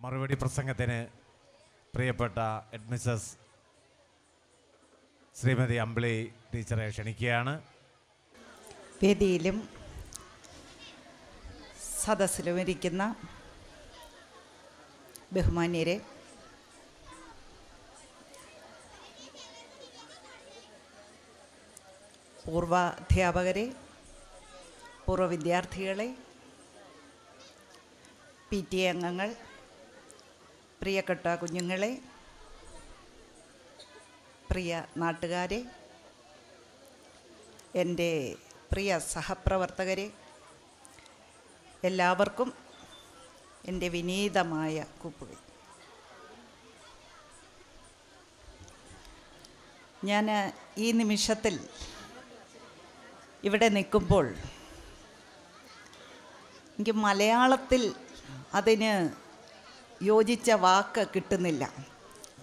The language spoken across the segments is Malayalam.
മറുപടി പ്രസംഗത്തിന് പ്രിയപ്പെട്ട അഡ്മിസസ് ശ്രീമതി അമ്പിളി ടീച്ചറെ ക്ഷണിക്കുകയാണ്. വേദിയിലും സദസ്സിലും ഇരിക്കുന്ന ബഹുമാന്യരെ പൂർവ അധ്യാപകരെ പൂർവ വിദ്യാർത്ഥികളെ പി ടി എ അംഗങ്ങൾ പ്രിയപ്പെട്ട കുഞ്ഞുങ്ങളെ പ്രിയ നാട്ടുകാരെ എന്റെ പ്രിയ സഹപ്രവർത്തകരെ എല്ലാവർക്കും എന്റെ വിനീതമായ കൂപ്പുകൾ. ഞാൻ ഈ നിമിഷത്തിൽ ഇവിടെ നിൽക്കുമ്പോൾ എനിക്ക് മലയാളത്തിൽ അതിന് യോജിച്ച വാക്ക് കിട്ടുന്നില്ല.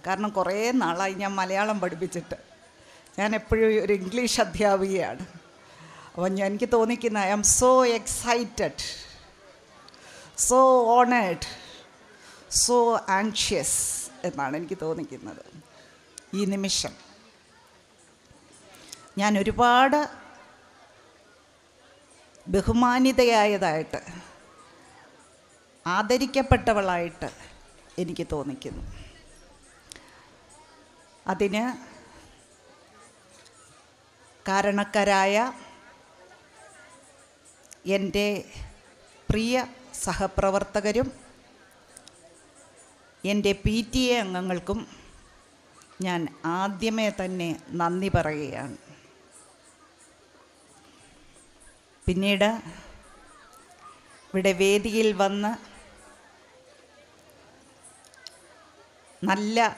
കാരണം കുറേ നാളായി ഞാൻ മലയാളം പഠിപ്പിച്ചിട്ട്. ഞാൻ എപ്പോഴും ഒരു ഇംഗ്ലീഷ് അധ്യാപികയാണ്. അപ്പം ഞാൻ എനിക്ക് തോന്നിക്കുന്ന I am so excited so honoured so anxious എന്നാണ് എനിക്ക് തോന്നിക്കുന്നത് ഈ നിമിഷം. ഞാൻ ഒരുപാട് ബഹുമാനിതയായതായിട്ട് ആദരിക്കപ്പെട്ടവളായിട്ട് എനിക്ക് തോന്നിക്കുന്നു. അതിന് കാരണക്കാരായ എന്റെ പ്രിയ സഹപ്രവർത്തകരും എന്റെ പി ടി എ അംഗങ്ങൾക്കും ഞാൻ ആദ്യമേ തന്നെ നന്ദി പറയുകയാണ്. പിന്നീട് ഇവിടെ വേദിയിൽ വന്ന് നല്ല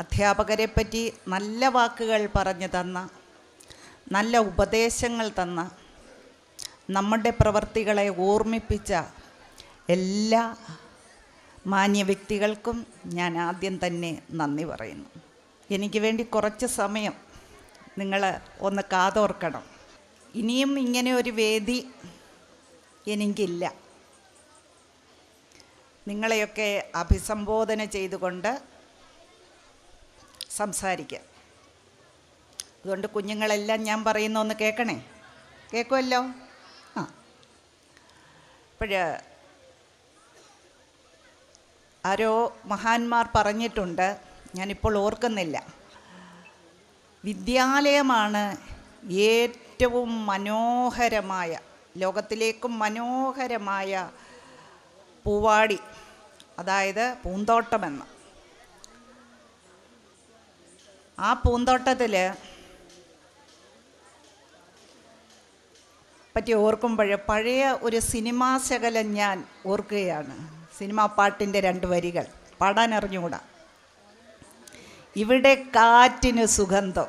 അധ്യാപകരെ പറ്റി നല്ല വാക്കുകൾ പറഞ്ഞു തന്ന നല്ല ഉപദേശങ്ങൾ തന്ന നമ്മുടെ പ്രവർത്തികളെ ഓർമ്മിപ്പിച്ച എല്ലാ മാന്യ വ്യക്തികൾക്കും ഞാൻ ആദ്യം തന്നെ നന്ദി പറയുന്നു. എനിക്ക് വേണ്ടി കുറച്ച് സമയം നിങ്ങൾ ഒന്ന് കാതോർക്കണം. ഇനിയും ഇങ്ങനെ ഒരു വേദി എനിക്കില്ല. നിങ്ങളെയൊക്കെ അഭിസംബോധന ചെയ്തുകൊണ്ട് സംസാരിക്കാം. അതുകൊണ്ട് കുഞ്ഞുങ്ങളെല്ലാം ഞാൻ പറയുന്ന ഒന്ന് കേൾക്കണേ? കേൾക്കുമല്ലോ ആ. അപ്പോൾ ആരോ മഹാന്മാർ പറഞ്ഞിട്ടുണ്ട് ഞാനിപ്പോൾ ഓർക്കുന്നില്ല. വിദ്യാലയമാണ് ഏറ്റവും മനോഹരമായ ലോകത്തിലേക്കും മനോഹരമായ പൂവാടി. അതായത് പൂന്തോട്ടമെന്ന്. ആ പൂന്തോട്ടത്തിൽ പറ്റി ഓർക്കുമ്പോൾ പഴയ ഒരു സിനിമാ ശകലം ഞാൻ ഓർക്കുകയാണ്. സിനിമാ പാട്ടിന്റെ രണ്ട് വരികൾ. പാടാൻ അറിഞ്ഞുകൂടാ ഇവിടെ കാറ്റിന് സുഗന്ധം.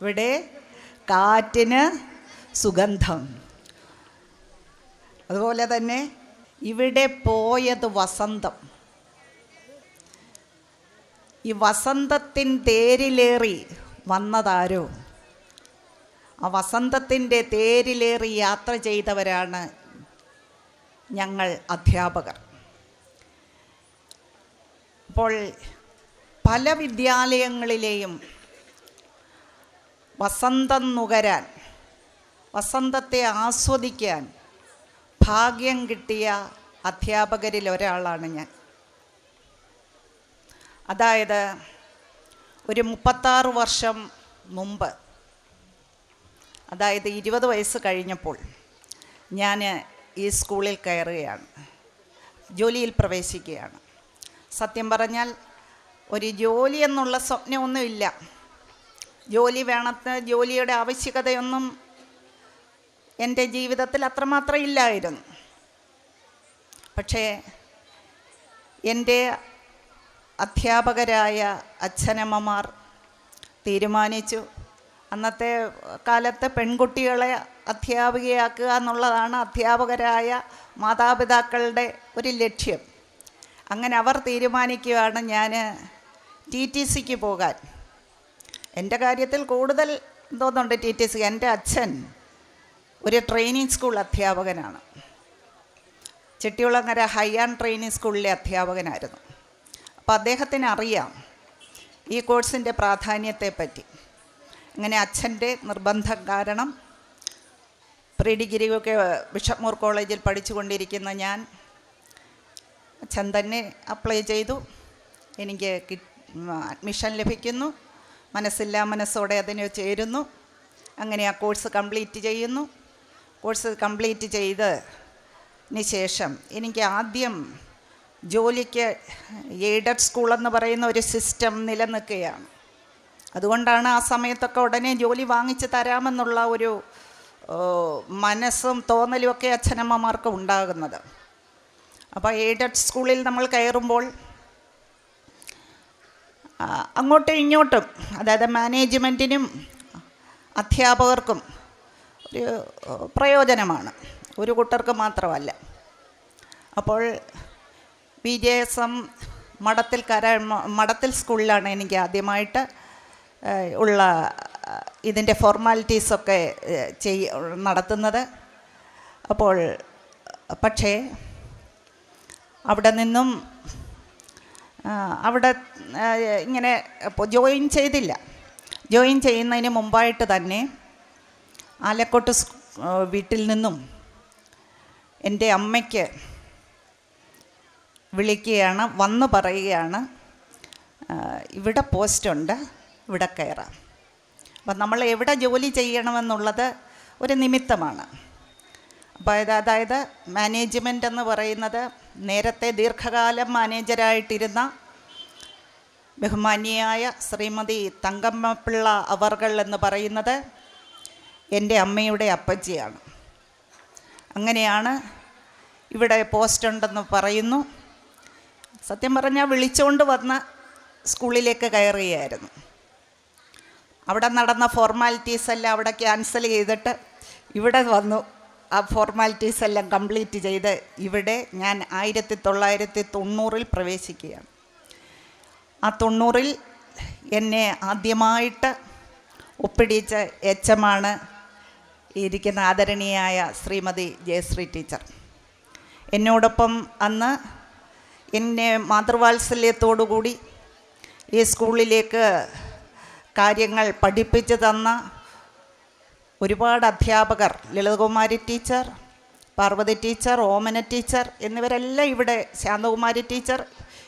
ഇവിടെ കാറ്റിന് സുഗന്ധം. അതുപോലെ തന്നെ ഇവിടെ പോയത് വസന്തം. ഈ വസന്തത്തിൻ തേരിലേറി വന്നതാരോ? ആ വസന്തത്തിന്റെ തേരിലേറി യാത്ര ചെയ്തവരാണ് ഞങ്ങൾ അധ്യാപകർ. അപ്പോൾ പല വിദ്യാലയങ്ങളിലെയും വസന്തം നുകരാൻ വസന്തത്തെ ആസ്വദിക്കാൻ ഭാഗ്യം കിട്ടിയ അധ്യാപകരിൽ ഒരാളാണ് ഞാൻ. അതായത് ഒരു മുപ്പത്താറ് വർഷം മുമ്പ് അതായത് ഇരുപത് വയസ്സ് കഴിഞ്ഞപ്പോൾ ഞാൻ ഈ സ്കൂളിൽ കയറുകയാണ് ജോലിയിൽ പ്രവേശിക്കുകയാണ്. സത്യം പറഞ്ഞാൽ ഒരു ജോലി എന്നുള്ള സ്വപ്നമൊന്നുമില്ല. ജോലി വേണത്തെ ജോലിയുടെ ആവശ്യകതയൊന്നും എന്റെ ജീവിതത്തിൽ അത്രമാത്രം ഇല്ലായിരുന്നു. പക്ഷേ എന്റെ അധ്യാപകരായ അച്ഛനമ്മമാർ തീരുമാനിച്ചു അന്നത്തെ കാലത്ത് പെൺകുട്ടികളെ അധ്യാപികയാക്കുക എന്നുള്ളതാണ് അധ്യാപകരായ മാതാപിതാക്കളുടെ ഒരു ലക്ഷ്യം. അങ്ങനെ അവർ തീരുമാനിക്കുകയാണ് ഞാൻ ടി ടി സിക്ക് പോകാൻ. എന്റെ കാര്യത്തിൽ കൂടുതൽ എന്തോന്നുണ്ട് ടി ടി സി എന്റെ അച്ഛൻ ഒരു ട്രെയിനിങ് സ്കൂൾ അധ്യാപകനാണ്. ചെട്ടിയുളങ്ങര ഹൈ ട്രെയിനിങ് സ്കൂളിലെ അധ്യാപകനായിരുന്നു. അപ്പോൾ അദ്ദേഹത്തിന് അറിയാം ഈ കോഴ്സിന്റെ പ്രാധാന്യത്തെപ്പറ്റി. അങ്ങനെ അച്ഛന്റെ നിർബന്ധം കാരണം പ്രീ ഡിഗ്രിയൊക്കെ ബിഷപ്പ് മൂർ കോളേജിൽ പഠിച്ചുകൊണ്ടിരിക്കുന്ന ഞാൻ അച്ഛൻ തന്നെ അപ്ലൈ ചെയ്തു. എനിക്ക് അഡ്മിഷൻ ലഭിക്കുന്നു. മനസ്സില്ലാ മനസ്സോടെ അതിന് ചേരുന്നു. അങ്ങനെ ആ കോഴ്സ് കംപ്ലീറ്റ് ചെയ്യുന്നു. കോഴ്സ് കംപ്ലീറ്റ് ചെയ്തതിന് ശേഷം എനിക്ക് ആദ്യം ജോലിക്ക് എയ്ഡഡ് സ്കൂളെന്ന് പറയുന്ന ഒരു സിസ്റ്റം നിലനിൽക്കുകയാണ്. അതുകൊണ്ടാണ് ആ സമയത്തൊക്കെ ഉടനെ ജോലി വാങ്ങിച്ച് തരാമെന്നുള്ള ഒരു മനസ്സും തോന്നലും ഒക്കെ അച്ഛനമ്മമാർക്ക് ഉണ്ടാകുന്നത്. അപ്പോൾ എയ്ഡഡ് സ്കൂളിൽ നമ്മൾ കയറുമ്പോൾ അങ്ങോട്ടും ഇങ്ങോട്ടും അതായത് മാനേജ്മെന്റിനും അധ്യാപകർക്കും പ്രയോജനമാണ്. ഒരു കൂട്ടർക്ക് മാത്രമല്ല. അപ്പോൾ ബി ജെ എസ് എം മഠത്തിൽ കര മഠത്തിൽ സ്കൂളിലാണ് എനിക്ക് ആദ്യമായിട്ട് ഉള്ള ഇതിന്റെ ഫോർമാലിറ്റീസൊക്കെ ചെയ് നടത്തുന്നത്. അപ്പോൾ പക്ഷേ അവിടെ നിന്നും അവിടെ ഇങ്ങനെ ജോയിൻ ചെയ്തില്ല. ജോയിൻ ചെയ്യുന്നതിന് മുമ്പായിട്ട് തന്നെ ആലക്കോട്ട് വീട്ടിൽ നിന്നും എന്റെ അമ്മയ്ക്ക് വിളിക്കുകയാണ് വന്ന് പറയുകയാണ് ഇവിടെ പോസ്റ്റുണ്ട് ഇവിടെ കയറാം. അപ്പം നമ്മൾ എവിടെ ജോലി ചെയ്യണമെന്നുള്ളത് ഒരു നിമിത്തമാണ്. അപ്പോൾ അതായത് മാനേജ്മെന്റ് എന്ന് പറയുന്നത് നേരത്തെ ദീർഘകാലം മാനേജരായിട്ടിരുന്ന ബഹുമാന്യയായ ശ്രീമതി തങ്കമ്മപ്പിള്ള അവർകൾ എന്ന് പറയുന്നത് എന്റെ അമ്മയുടെ അപ്പച്ചിയാണ്. അങ്ങനെയാണ് ഇവിടെ പോസ്റ്റ് ഉണ്ടെന്ന് പറയുന്നു. സത്യം പറഞ്ഞാൽ വിളിച്ചുകൊണ്ട് വന്ന സ്കൂളിലേക്ക് കയറുകയായിരുന്നു അവിടെ നടന്ന ഫോർമാലിറ്റീസ് എല്ലാം അവിടെ ക്യാൻസൽ ചെയ്തിട്ട് ഇവിടെ വന്നു. ആ ഫോർമാലിറ്റീസ് എല്ലാം കംപ്ലീറ്റ് ചെയ്ത് ഇവിടെ ഞാൻ ആയിരത്തി തൊള്ളായിരത്തി തൊണ്ണൂറിൽ പ്രവേശിക്കുകയാണ്. ആ തൊണ്ണൂറിൽ എന്നെ ആദ്യമായിട്ട് ഒപ്പിടിച്ച എച്ച് എമ്മാണ് ഇരിക്കുന്ന ആദരണീയായ ശ്രീമതി ജയശ്രീ ടീച്ചർ. എന്നോടൊപ്പം അന്ന് എന്നെ മാതൃവാത്സല്യത്തോടുകൂടി ഈ സ്കൂളിലേക്ക് കാര്യങ്ങൾ പഠിപ്പിച്ചു തന്ന ഒരുപാട് അധ്യാപകർ Lalithakumari teacher Parvathi teacher Omana teacher എന്നിവരെല്ലാം ഇവിടെ ശാന്തകുമാരി ടീച്ചർ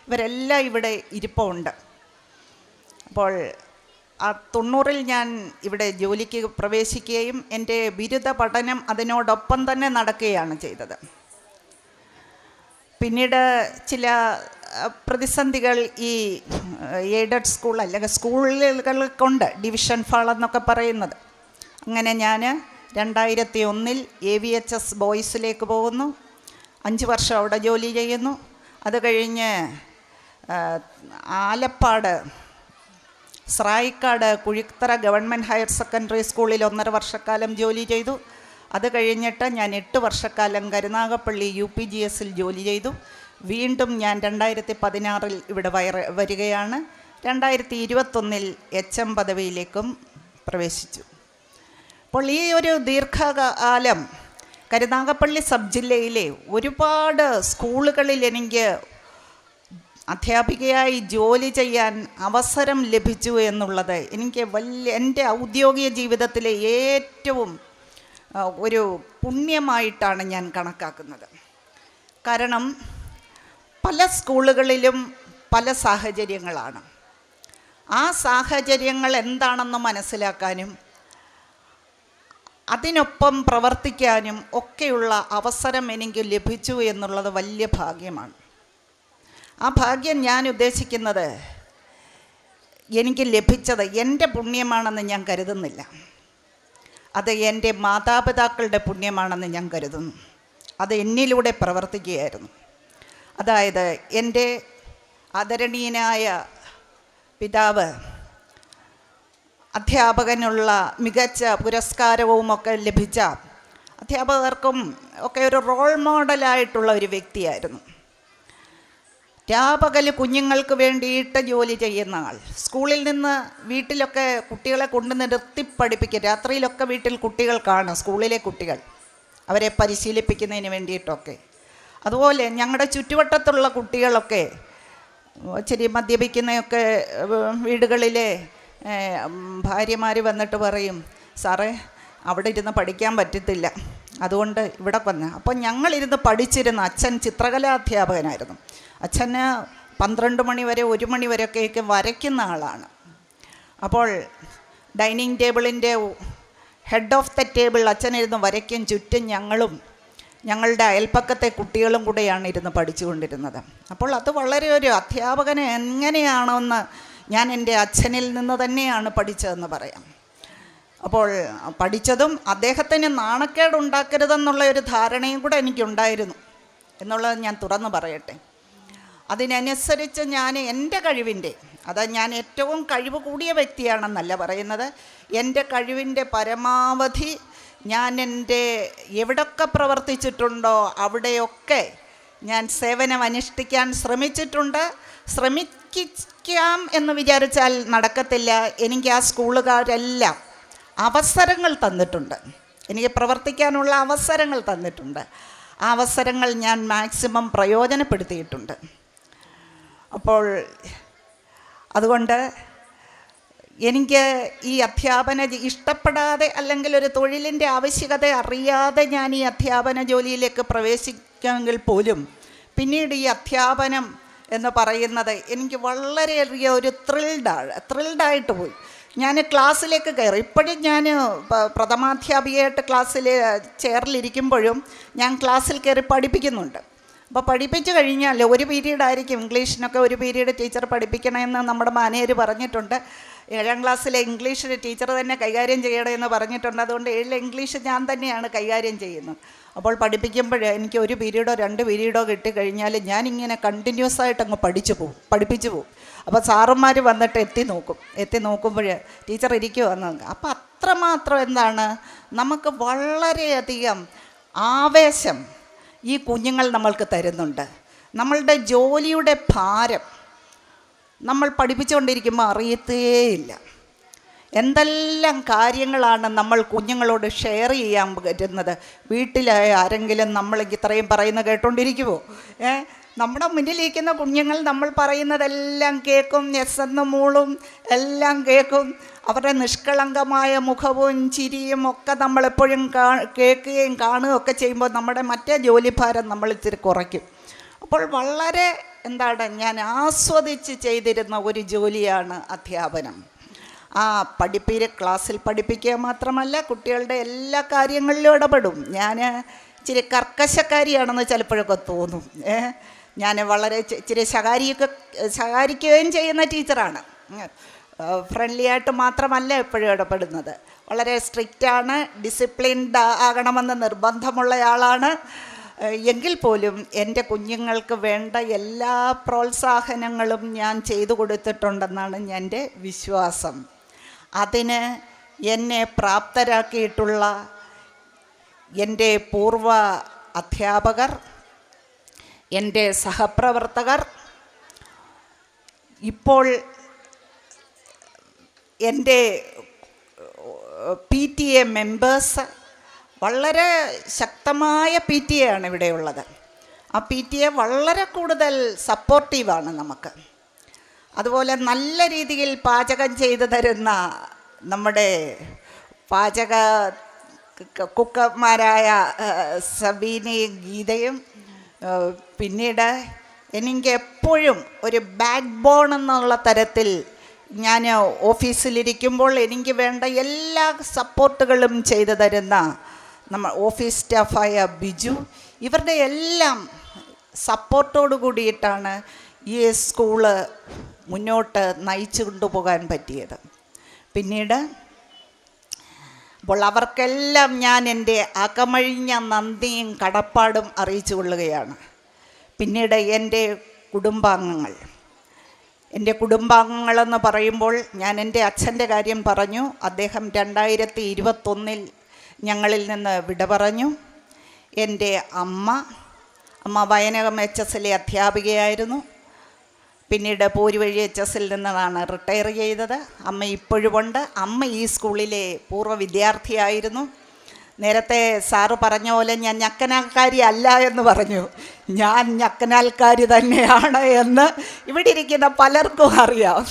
ഇവരെല്ലാം ഇവിടെ ഇരിപ്പുണ്ട്. അപ്പോൾ ആ തൊണ്ണൂറിൽ ഞാൻ ഇവിടെ ജോലിക്ക് പ്രവേശിക്കുകയും എന്റെ ബിരുദ പഠനം അതിനോടൊപ്പം തന്നെ നടക്കുകയാണ് ചെയ്തത്. പിന്നീട് ചില പ്രതിസന്ധികൾ ഈ എയ്ഡഡ് സ്കൂൾ അല്ലെങ്കിൽ സ്കൂളുകൾക്കുണ്ട് ഡിവിഷൻ ഫാൾ എന്നൊക്കെ പറയുന്നത്. അങ്ങനെ ഞാൻ രണ്ടായിരത്തി ഒന്നിൽ എ വി എച്ച് എസ് ബോയ്സിലേക്ക് പോകുന്നു. അഞ്ച് വർഷം അവിടെ ജോലി ചെയ്യുന്നു. അത് കഴിഞ്ഞ് Alappad Sraikkad Kuzhithura government higher secondary സ്കൂളിൽ ഒന്നര വർഷക്കാലം ജോലി ചെയ്തു. അത് കഴിഞ്ഞിട്ട് ഞാൻ എട്ട് വർഷക്കാലം കരുനാഗപ്പള്ളി യു പി ജി എസിൽ ജോലി ചെയ്തു. വീണ്ടും ഞാൻ രണ്ടായിരത്തി പതിനാറിൽ ഇവിടെ വയറ വരികയാണ്. രണ്ടായിരത്തി ഇരുപത്തൊന്നിൽ എച്ച് എം പദവിയിലേക്കും പ്രവേശിച്ചു. അപ്പോൾ ഈ ഒരു ദീർഘകാലം കരുനാഗപ്പള്ളി സബ് ജില്ലയിലെ ഒരുപാട് സ്കൂളുകളിൽ എനിക്ക് അധ്യാപികയായി ജോലി ചെയ്യാൻ അവസരം ലഭിച്ചു എന്നുള്ളത് എനിക്ക് വലിയ എന്റെ ഔദ്യോഗിക ജീവിതത്തിലെ ഏറ്റവും ഒരു പുണ്യമായിട്ടാണ് ഞാൻ കണക്കാക്കുന്നത്. കാരണം പല സ്കൂളുകളിലും പല സാഹചര്യങ്ങളാണ്. ആ സാഹചര്യങ്ങൾ എന്താണെന്ന് മനസ്സിലാക്കാനും അതിനൊപ്പം പ്രവർത്തിക്കാനും ഒക്കെയുള്ള അവസരം എനിക്ക് ലഭിച്ചു എന്നുള്ളത് വലിയ ഭാഗ്യമാണ്. ആ ഭാഗ്യം ഞാൻ ഉദ്ദേശിക്കുന്നത് എനിക്ക് ലഭിച്ചത് എന്റെ പുണ്യമാണെന്ന് ഞാൻ കരുതുന്നില്ല. അത് എന്റെ മാതാപിതാക്കളുടെ പുണ്യമാണെന്ന് ഞാൻ കരുതുന്നു. അത് എന്നിലൂടെ പ്രവർത്തിക്കുകയായിരുന്നു. അതായത് എന്റെ ആദരണീയനായ പിതാവ് അധ്യാപകനുള്ള മികച്ച പുരസ്കാരവും ഒക്കെ ലഭിച്ച അധ്യാപകർക്കും ഒക്കെ ഒരു റോൾ മോഡലായിട്ടുള്ള ഒരു വ്യക്തിയായിരുന്നു. രാപകൽ കുഞ്ഞുങ്ങൾക്ക് വേണ്ടിയിട്ട് ജോലി ചെയ്യുന്ന ആൾ. സ്കൂളിൽ നിന്ന് വീട്ടിലൊക്കെ കുട്ടികളെ കൊണ്ട് നിർത്തി പഠിപ്പിക്കുക രാത്രിയിലൊക്കെ വീട്ടിൽ കുട്ടികൾ കാണും സ്കൂളിലെ കുട്ടികൾ. അവരെ പരിശീലിപ്പിക്കുന്നതിന് വേണ്ടിയിട്ടൊക്കെ. അതുപോലെ ഞങ്ങളുടെ ചുറ്റുവട്ടത്തുള്ള കുട്ടികളൊക്കെ ഇച്ചിരി മദ്യപിക്കുന്നതൊക്കെ വീടുകളിലെ ഭാര്യമാർ വന്നിട്ട് പറയും സാറേ അവിടെ ഇരുന്ന് പഠിക്കാൻ പറ്റത്തില്ല. അതുകൊണ്ട് ഇവിടെ വന്ന് അപ്പോൾ ഞങ്ങളിരുന്ന് പഠിച്ചിരുന്ന അച്ഛൻ ചിത്രകലാധ്യാപകനായിരുന്നു അച്ഛന് പന്ത്രണ്ട് മണി വരെ ഒരു മണി വരെയൊക്കെ വരയ്ക്കുന്ന ആളാണ്. അപ്പോൾ ഡൈനിങ് ടേബിളിന്റെ ഹെഡ് ഓഫ് ദ ടേബിൾ അച്ഛനിരുന്ന് വരയ്ക്കും ചുറ്റും ഞങ്ങളും ഞങ്ങളുടെ അയൽപ്പക്കത്തെ കുട്ടികളും കൂടെയാണ് ഇരുന്ന് പഠിച്ചുകൊണ്ടിരുന്നത്. അപ്പോൾ അത് വളരെ ഒരു അധ്യാപകനെ എങ്ങനെയാണോ എന്ന് ഞാൻ എന്റെ അച്ഛനിൽ നിന്ന് തന്നെയാണ് പഠിച്ചതെന്ന് പറയാം. അപ്പോൾ പഠിച്ചതും അദ്ദേഹത്തിന് നാണക്കേട് ഉണ്ടാക്കരുതെന്നുള്ള ഒരു ധാരണയും കൂടെ എനിക്കുണ്ടായിരുന്നു എന്നുള്ളത് ഞാൻ തുറന്നു പറയട്ടെ. അതിനനുസരിച്ച് ഞാൻ എന്റെ കഴിവിന്റെ അത് ഞാൻ ഏറ്റവും കഴിവ് കൂടിയ വ്യക്തിയാണെന്നല്ല പറയുന്നത് എന്റെ കഴിവിന്റെ പരമാവധി ഞാൻ എന്റെ എവിടൊക്കെ പ്രവർത്തിച്ചിട്ടുണ്ടോ അവിടെയൊക്കെ ഞാൻ സേവനം അനുഷ്ഠിക്കാൻ ശ്രമിച്ചിട്ടുണ്ട്. ശ്രമിക്കാം എന്ന് വിചാരിച്ചാൽ നടക്കത്തില്ല. എനിക്ക് ആ സ്കൂളുകാരെല്ലാം അവസരങ്ങൾ തന്നിട്ടുണ്ട്. എനിക്ക് പ്രവർത്തിക്കാനുള്ള അവസരങ്ങൾ തന്നിട്ടുണ്ട്. ആ അവസരങ്ങൾ ഞാൻ മാക്സിമം പ്രയോജനപ്പെടുത്തിയിട്ടുണ്ട്. അപ്പോൾ അതുകൊണ്ട് എനിക്ക് ഈ അധ്യാപന ഇഷ്ടപ്പെടാതെ അല്ലെങ്കിൽ ഒരു തൊഴിലിന്റെ ആവശ്യകത അറിയാതെ ഞാൻ ഈ അധ്യാപന ജോലിയിലേക്ക് പ്രവേശിക്കാമെങ്കിൽ പോലും പിന്നീട് ഈ അധ്യാപനം എന്ന് പറയുന്നത് എനിക്ക് വളരെയധികം ഒരു ത്രിൽഡാണ് ത്രിൽഡായിട്ട് പോയി. ഞാൻ ക്ലാസ്സിലേക്ക് കയറി. ഇപ്പോഴും ഞാൻ പ്രഥമാധ്യാപികയായിട്ട് ക്ലാസ്സിൽ ചെയറിലിരിക്കുമ്പോഴും ഞാൻ ക്ലാസ്സിൽ കയറി പഠിപ്പിക്കുന്നുണ്ട്. അപ്പോൾ പഠിപ്പിച്ചു കഴിഞ്ഞാൽ ഒരു പീരീഡായിരിക്കും ഇംഗ്ലീഷിനൊക്കെ ഒരു പീരീഡ് ടീച്ചർ പഠിപ്പിക്കണമെന്ന് നമ്മുടെ മാനേജർ പറഞ്ഞിട്ടുണ്ട്. ഏഴാം ക്ലാസ്സിലെ ഇംഗ്ലീഷിന് ടീച്ചർ തന്നെ കൈകാര്യം ചെയ്യണമെന്ന് പറഞ്ഞിട്ടുണ്ട്. അതുകൊണ്ട് ഏഴിലെ ഇംഗ്ലീഷ് ഞാൻ തന്നെയാണ് കൈകാര്യം ചെയ്യുന്നത്. അപ്പോൾ പഠിപ്പിക്കുമ്പോൾ എനിക്ക് ഒരു പീരീഡോ രണ്ട് പീരീഡോ കിട്ടിക്കഴിഞ്ഞാൽ ഞാനിങ്ങനെ കണ്ടിന്യൂസ് ആയിട്ട് അങ്ങ് പഠിച്ചു പോകും പഠിപ്പിച്ചു പോകും അപ്പോൾ സാറന്മാർ വന്നിട്ട് എത്തി നോക്കും. എത്തി നോക്കുമ്പോൾ ടീച്ചർ ഇരിക്കുക എന്ന് അപ്പോൾ അത്രമാത്രം എന്താണ്? നമുക്ക് വളരെയധികം ആവേശം ഈ കുഞ്ഞുങ്ങൾ നമ്മൾക്ക് തരുന്നുണ്ട്. നമ്മളുടെ ജോലിയുടെ ഭാരം നമ്മൾ പഠിപ്പിച്ചുകൊണ്ടിരിക്കുമ്പോൾ അറിയത്തേയില്ല എന്തെല്ലാം കാര്യങ്ങളാണ് നമ്മൾ കുഞ്ഞുങ്ങളോട് ഷെയർ ചെയ്യാൻ പറ്റുന്നത്? വീട്ടിലായ ആരെങ്കിലും നമ്മൾ ഇത്രയും പറയുന്ന കേട്ടോണ്ടിരിക്കുമോ ഏ? നമ്മുടെ മുന്നിലിരിക്കുന്ന കുഞ്ഞുങ്ങൾ നമ്മൾ പറയുന്നതെല്ലാം കേൾക്കും എസ് എന്ന മൂളും എല്ലാം കേൾക്കും അവരുടെ നിഷ്കളങ്കമായ മുഖവും ചിരിയും ഒക്കെ നമ്മളെപ്പോഴും കാ കേൾക്കുകയും കാണുകയും ഒക്കെ ചെയ്യുമ്പോൾ നമ്മുടെ മറ്റേ ജോലിഭാരം നമ്മൾ ഇത്തിരി കുറയ്ക്കും. അപ്പോൾ വളരെ എന്താണ് ഞാൻ ആസ്വദിച്ച് ചെയ്തിരുന്ന ഒരു ജോലിയാണ് അധ്യാപനം. ആ പഠിപ്പീര് ക്ലാസ്സിൽ പഠിപ്പിക്കുക മാത്രമല്ല കുട്ടികളുടെ എല്ലാ കാര്യങ്ങളിലും ഇടപെടും. ഞാൻ ഇച്ചിരി കർക്കശക്കാരിയാണെന്ന് ചിലപ്പോഴൊക്കെ തോന്നും. ഞാൻ വളരെ ഇച്ചിരി ശകാരിയൊക്കെ ശകാരിക്കുകയും ചെയ്യുന്ന ടീച്ചറാണ്. ഫ്രണ്ട്ലി ആയിട്ട് മാത്രമല്ല എപ്പോഴും ഇടപെടുന്നത്. വളരെ സ്ട്രിക്റ്റാണ് ഡിസിപ്ലിൻഡ് ആകണമെന്ന് നിർബന്ധമുള്ളയാളാണ് എങ്കിൽ പോലും എന്റെ കുഞ്ഞുങ്ങൾക്ക് വേണ്ട എല്ലാ പ്രോത്സാഹനങ്ങളും ഞാൻ ചെയ്തു കൊടുത്തിട്ടുണ്ടെന്നാണ് എന്റെ വിശ്വാസം. അതിന് എന്നെ പ്രാപ്തരാക്കിയിട്ടുള്ള എന്റെ പൂർവ അധ്യാപകർ എന്റെ സഹപ്രവർത്തകർ ഇപ്പോൾ എന്റെ പി ടി എ മെമ്പേഴ്സ് വളരെ ശക്തമായ പി ടി എ ആണ് ഇവിടെയുള്ളത്. ആ പി ടി എ വളരെ കൂടുതൽ സപ്പോർട്ടീവാണ് നമുക്ക്. അതുപോലെ നല്ല രീതിയിൽ പാചകം ചെയ്തു തരുന്ന നമ്മുടെ പാചക കുക്കന്മാരായ സബീനയും ഗീതയും പിന്നീട് എനിക്ക് എപ്പോഴും ഒരു ബാക്ക് ബോൺ എന്നുള്ള തരത്തിൽ ഞാൻ ഓഫീസിലിരിക്കുമ്പോൾ എനിക്ക് വേണ്ട എല്ലാ സപ്പോർട്ടുകളും ചെയ്തു തരുന്ന നമ്മൾ ഓഫീസ് സ്റ്റാഫായ ബിജു ഇവരുടെ എല്ലാം സപ്പോർട്ടോട് കൂടിയിട്ടാണ് ഈ സ്കൂൾ മുന്നോട്ട് നയിച്ചു കൊണ്ടുപോകാൻ പറ്റിയത്. പിന്നീട് അപ്പോൾ അവർക്കെല്ലാം ഞാൻ എന്റെ അകമഴിഞ്ഞ നന്ദിയും കടപ്പാടും അറിയിച്ചു കൊള്ളുകയാണ്. പിന്നീട് എന്റെ കുടുംബാംഗങ്ങൾ. എന്റെ കുടുംബാംഗങ്ങളെന്ന് പറയുമ്പോൾ ഞാൻ എന്റെ അച്ഛന്റെ കാര്യം പറഞ്ഞു. അദ്ദേഹം രണ്ടായിരത്തി ഇരുപത്തൊന്നിൽ ഞങ്ങളിൽ നിന്ന് വിട പറഞ്ഞു. എന്റെ അമ്മ അമ്മ വയനകം എച്ച് എസിലെ അധ്യാപികയായിരുന്നു. പിന്നീട് പോരുവഴി എച്ച് എസിൽ നിന്നാണ് റിട്ടയർ ചെയ്തത്. അമ്മ ഇപ്പോഴുമുണ്ട്. അമ്മ ഈ സ്കൂളിലെ പൂർവ വിദ്യാർത്ഥിയായിരുന്നു. നേരത്തെ സാറ് പറഞ്ഞ പോലെ ഞാൻ ഞക്കനാൽക്കാരി അല്ല എന്ന് പറഞ്ഞു. ഞാൻ ഞക്കനാൽക്കാരി തന്നെയാണ് എന്ന് ഇവിടെ ഇരിക്കുന്ന പലർക്കും അറിയാം.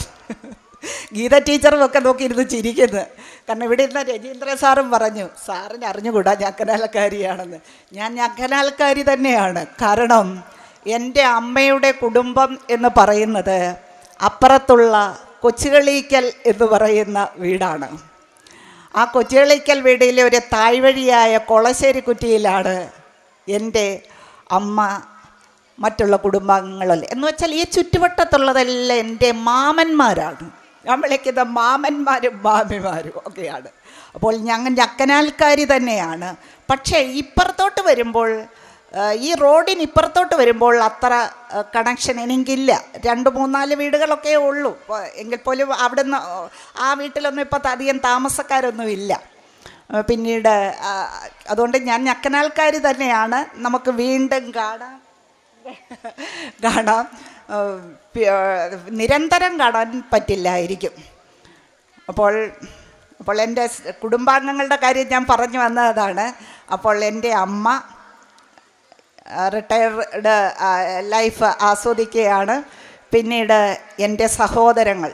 ഗീത ടീച്ചറും ഒക്കെ നോക്കിയിരുന്ന് ചിരിക്കുന്നത് കാരണം ഇവിടെ ഇരുന്ന രജീന്ദ്ര സാറും പറഞ്ഞു സാറിന് അറിഞ്ഞുകൂടാ ഞക്കനാൽക്കാരിയാണെന്ന് ഞാൻ ഞക്കനാൽക്കാരി തന്നെയാണ്. കാരണം എന്റെ അമ്മയുടെ കുടുംബം എന്ന് പറയുന്നത് അപ്പുറത്തുള്ള കൊച്ചുകളിക്കൽ എന്ന് പറയുന്ന വീടാണ്. ആ കൊച്ചുകളിക്കൽ വീടിലെ ഒരു താഴ്വഴിയായ കൊളശ്ശേരി കുറ്റിയിലാണ് എന്റെ അമ്മ മറ്റുള്ള കുടുംബാംഗങ്ങളല്ലേ എന്ന് വെച്ചാൽ ഈ ചുറ്റുവട്ടത്തുള്ളതെല്ലാം എന്റെ മാമന്മാരാണ്. ഞാൻ വിളിക്കുന്നത് മാമന്മാരും മാമിമാരും ഒക്കെയാണ്. അപ്പോൾ ഞങ്ങൾ ഞക്കനാൽക്കാരി തന്നെയാണ്. പക്ഷേ ഇപ്പുറത്തോട്ട് വരുമ്പോൾ ഈ റോഡിന് ഇപ്പുറത്തോട്ട് വരുമ്പോൾ അത്ര കണക്ഷൻ എനിക്കില്ല. രണ്ട് മൂന്നാൽ വീടുകളൊക്കെ ഉള്ളൂ. എങ്കിൽ പോലും അവിടുന്ന് ആ വീട്ടിലൊന്നും ഇപ്പോൾ അധികം താമസക്കാരൊന്നും ഇല്ല. പിന്നീട് അതുകൊണ്ട് ഞാൻ ഞക്കനാൽക്കാരി തന്നെയാണ്. നമുക്ക് വീണ്ടും കാണാം. കാണാം. നിരന്തരം കാണാൻ പറ്റില്ലായിരിക്കും. അപ്പോൾ അപ്പോൾ എന്റെ കുടുംബാംഗങ്ങളുടെ കാര്യം ഞാൻ പറഞ്ഞു വന്നതാണ്. അപ്പോൾ എന്റെ അമ്മ റിട്ടയർഡ് ലൈഫ് ആസ്വദിക്കുകയാണ്. പിന്നീട് എന്റെ സഹോദരങ്ങൾ.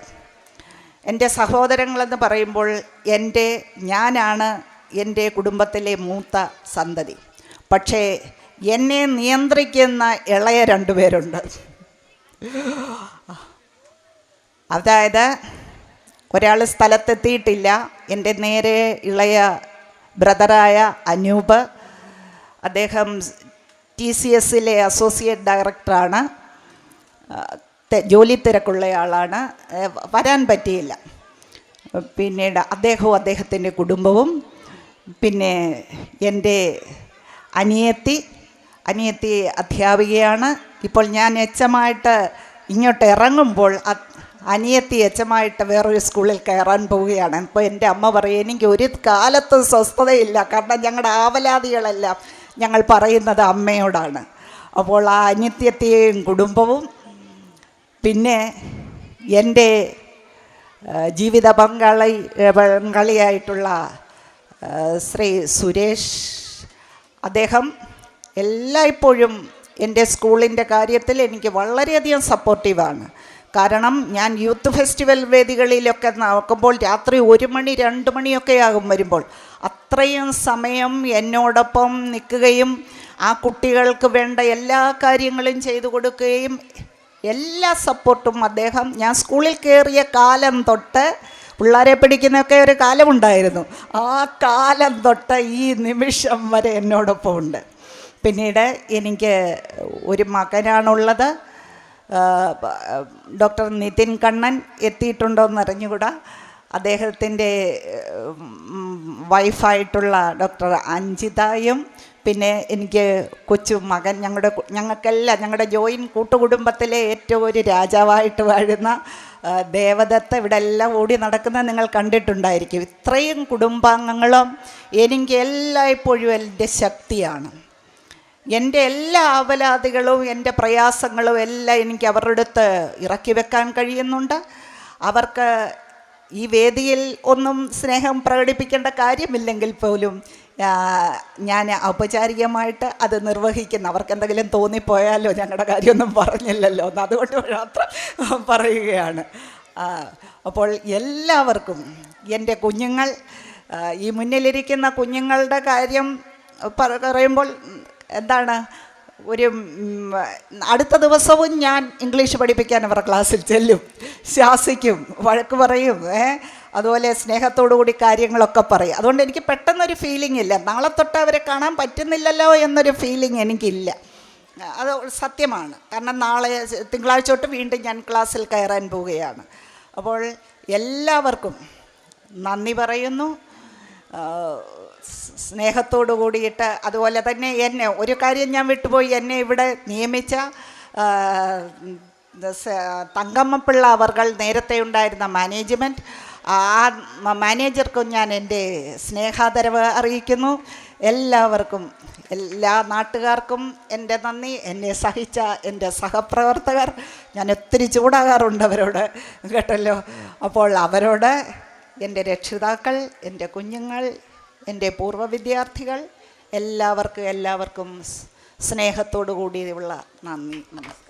എന്റെ സഹോദരങ്ങളെന്ന് പറയുമ്പോൾ എന്റെ ഞാനാണ് എന്റെ കുടുംബത്തിലെ മൂത്ത സന്തതി. പക്ഷേ എന്നെ നിയന്ത്രിക്കുന്ന ഇളയ രണ്ടുപേരുണ്ട്. അതായത് ഒരാൾ സ്ഥലത്തെത്തിയിട്ടില്ല. എന്റെ നേരെ ഇളയ ബ്രദറായ അനൂപ്. അദ്ദേഹം ടി സി എസിലെ അസോസിയേറ്റ് ഡയറക്ടറാണ്. ജോലി തിരക്കുള്ള ആളാണ് വരാൻ പറ്റിയില്ല. പിന്നീട് അദ്ദേഹവും അദ്ദേഹത്തിന്റെ കുടുംബവും. പിന്നെ എന്റെ അനിയത്തി. അനിയത്തി അധ്യാപികയാണ്. ഇപ്പോൾ ഞാൻ എച്ചമായിട്ട് ഇങ്ങോട്ട് ഇറങ്ങുമ്പോൾ അനിയത്തി എച്ചമായിട്ട് വേറൊരു സ്കൂളിൽ കയറാൻ പോവുകയാണ്. ഇപ്പോൾ എന്റെ അമ്മ പറയും എനിക്ക് ഒരു കാലത്തും സ്വസ്ഥതയില്ല. കാരണം ഞങ്ങളുടെ ആവലാതികളെല്ലാം ഞങ്ങൾ പറയുന്നത് അമ്മയോടാണ്. അപ്പോൾ ആ അനിത്യത്തെയും കുടുംബവും പിന്നെ എന്റെ ജീവിത പങ്കാളി പങ്കാളിയായിട്ടുള്ള ശ്രീ സുരേഷ് അദ്ദേഹം എല്ലായ്പ്പോഴും എന്റെ സ്കൂളിന്റെ കാര്യത്തിൽ എനിക്ക് വളരെയധികം സപ്പോർട്ടീവാണ്. കാരണം ഞാൻ യൂത്ത് ഫെസ്റ്റിവൽ വേദികളിലൊക്കെ നോക്കുമ്പോൾ രാത്രി ഒരു മണി രണ്ട് മണിയൊക്കെ ആകും വരുമ്പോൾ. അത്രയും സമയം എന്നോടൊപ്പം നിൽക്കുകയും ആ കുട്ടികൾക്ക് വേണ്ട എല്ലാ കാര്യങ്ങളും ചെയ്തു കൊടുക്കുകയും എല്ലാ സപ്പോർട്ടും അദ്ദേഹം ഞാൻ സ്കൂളിൽ കയറിയ കാലം തൊട്ട് പിള്ളേരെ പിടിക്കുന്നൊക്കെ ഒരു കാലമുണ്ടായിരുന്നു. ആ കാലം തൊട്ട് ഈ നിമിഷം വരെ എന്നോടൊപ്പം ഉണ്ട് പിന്നീട് എനിക്ക് ഒരു മകനാണുള്ളത്. ഡോക്ടർ നിതിൻ കണ്ണൻ എത്തിയിട്ടുണ്ടോ എന്ന് അറിഞ്ഞുകൂടാ. അദ്ദേഹത്തിന്റെ വൈഫായിട്ടുള്ള ഡോക്ടർ അഞ്ജിതയും പിന്നെ എനിക്ക് കൊച്ചു മകൻ ഞങ്ങളുടെ ഞങ്ങൾക്കെല്ലാം ഞങ്ങളുടെ ജോയിൻ കൂട്ടുകുടുംബത്തിലെ ഏറ്റവും ഒരു രാജാവായിട്ട് വാഴുന്ന ദേവദത്ത ഇവിടെ എല്ലാം ഓടി നടക്കുന്നത് നിങ്ങൾ കണ്ടിട്ടുണ്ടായിരിക്കും. ഇത്രയും കുടുംബാംഗങ്ങളും എനിക്ക് എല്ലായ്പ്പോഴും എന്റെ ശക്തിയാണ്. എന്റെ എല്ലാ ആവലാതികളും എന്റെ പ്രയാസങ്ങളും എല്ലാം എനിക്ക് അവരുടെ അടുത്ത് ഇറക്കി വെക്കാൻ കഴിയുന്നുണ്ട്. അവർക്ക് ഈ വേദിയിൽ ഒന്നും സ്നേഹം പ്രകടിപ്പിക്കേണ്ട കാര്യമില്ലെങ്കിൽ പോലും ഞാൻ ഔപചാരികമായിട്ട് അത് നിർവഹിക്കുന്ന. അവർക്ക് എന്തെങ്കിലും തോന്നിപ്പോയാലോ? ഞങ്ങളുടെ കാര്യമൊന്നും പറഞ്ഞില്ലല്ലോ. എന്ന് അതുകൊണ്ട് മാത്രം പറയുകയാണ്. അപ്പോൾ എല്ലാവർക്കും എന്റെ കുഞ്ഞുങ്ങൾ ഈ മുന്നിലിരിക്കുന്ന കുഞ്ഞുങ്ങളുടെ കാര്യം പറയുമ്പോൾ എന്താണ്? ഒരു അടുത്ത ദിവസവും ഞാൻ ഇംഗ്ലീഷ് പഠിപ്പിക്കാൻ അവരുടെ ക്ലാസ്സിൽ ചെല്ലും. ശാസിക്കും വഴക്ക് പറയും അതുപോലെ സ്നേഹത്തോടു കൂടി കാര്യങ്ങളൊക്കെ പറയും. അതുകൊണ്ട് എനിക്ക് പെട്ടെന്നൊരു ഫീലിംഗ് ഇല്ല. നാളെ തൊട്ട് അവരെ കാണാൻ പറ്റുന്നില്ലല്ലോ എന്നൊരു ഫീലിംഗ് എനിക്കില്ല. അത് സത്യമാണ്. കാരണം നാളെ തിങ്കളാഴ്ച തൊട്ട് വീണ്ടും ഞാൻ ക്ലാസ്സിൽ കയറാൻ പോവുകയാണ്. അപ്പോൾ എല്ലാവർക്കും നന്ദി പറയുന്നു. സ്നേഹത്തോടു കൂടിയിട്ട് അതുപോലെ തന്നെ എന്നെ ഒരു കാര്യം ഞാൻ വിട്ടുപോയി. എന്നെ ഇവിടെ നിയമിച്ച തങ്കമ്മപ്പിള്ള അവർകൾ നേരത്തെ ഉണ്ടായിരുന്ന മാനേജ്മെന്റ് ആ മാനേജർക്കും ഞാൻ എന്റെ സ്നേഹാദരവ് അറിയിക്കുന്നു. എല്ലാവർക്കും എല്ലാ നാട്ടുകാർക്കും എന്റെ നന്ദി എന്നെ സഹിച്ച എന്റെ സഹപ്രവർത്തകർ ഞാൻ ഒത്തിരി ചൂടാകാറുണ്ട് അവരോട് കേട്ടല്ലോ? അപ്പോൾ അവരോട് എന്റെ രക്ഷിതാക്കൾ എന്റെ കുഞ്ഞുങ്ങൾ എന്റെ പൂർവ വിദ്യാർത്ഥികൾ എല്ലാവർക്കും എല്ലാവർക്കും സ്നേഹത്തോടു കൂടിയുള്ള നന്ദി നമസ്കാരം.